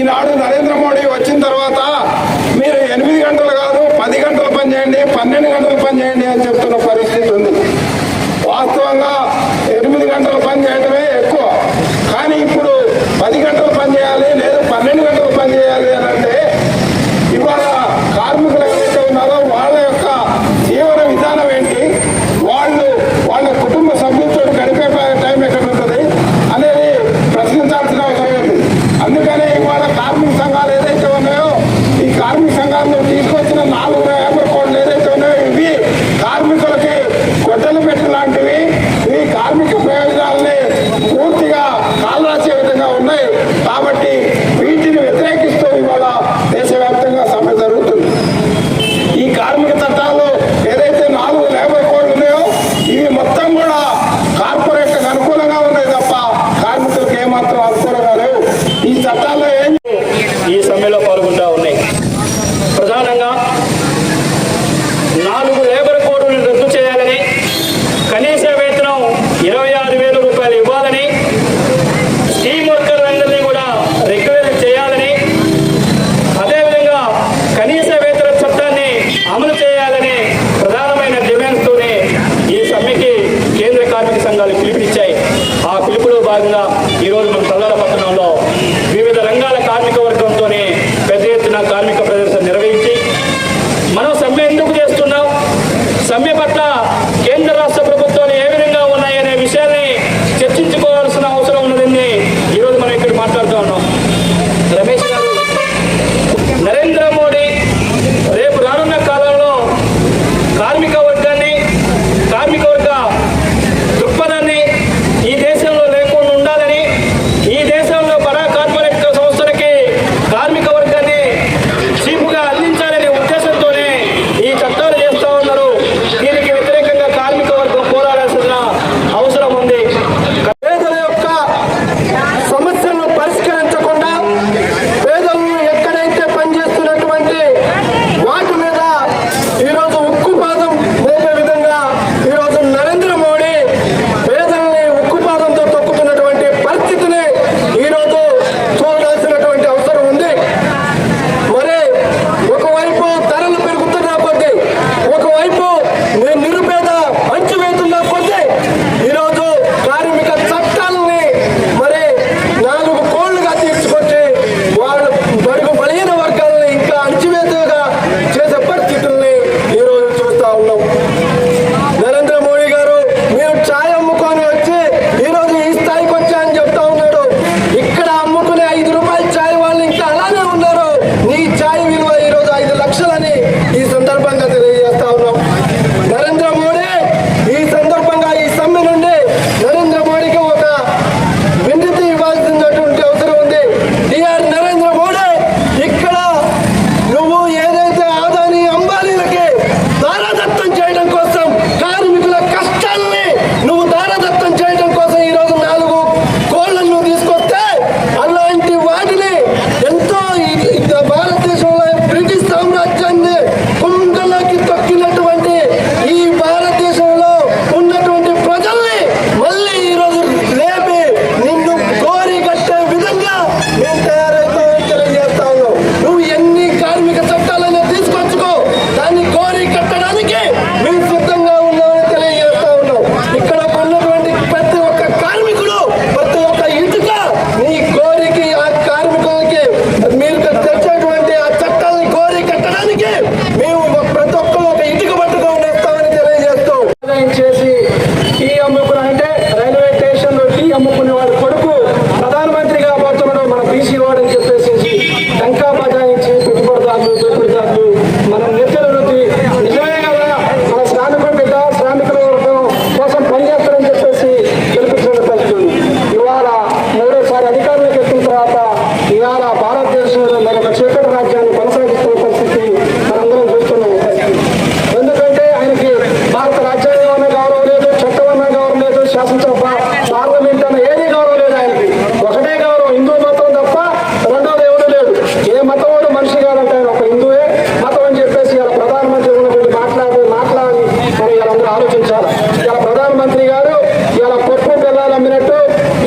ఈనాడు నరేంద్ర మోడీ వచ్చిన తర్వాత మీరు ఎనిమిది గంటలు కాదు పది గంటలు పనిచేయండి పన్నెండు గంటలు పనిచేయండి అని చెప్తున్న పరిస్థితి ఉంది. వాస్తవంగా ఎనిమిది గంటలు పనిచేయడమే ఎక్కువ. కానీ ఇప్పుడు పది గంటలు పనిచేయాలి లేదు పన్నెండు గంటలు పనిచేయాలి అని అంటే సంఘాలు పిలుపునిచ్చాయి. ఆ పిలుపులో భాగంగా ఈరోజు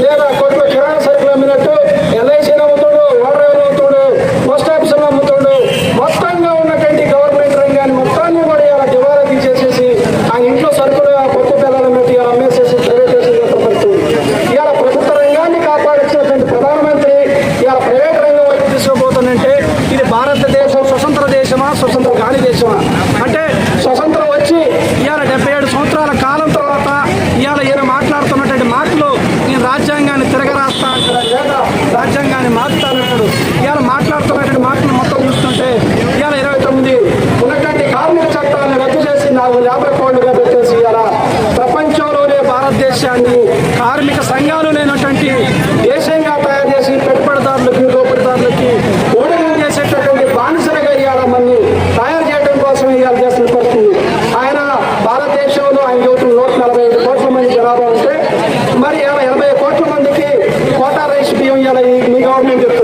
ಸೇರ আওয়ামী লীগের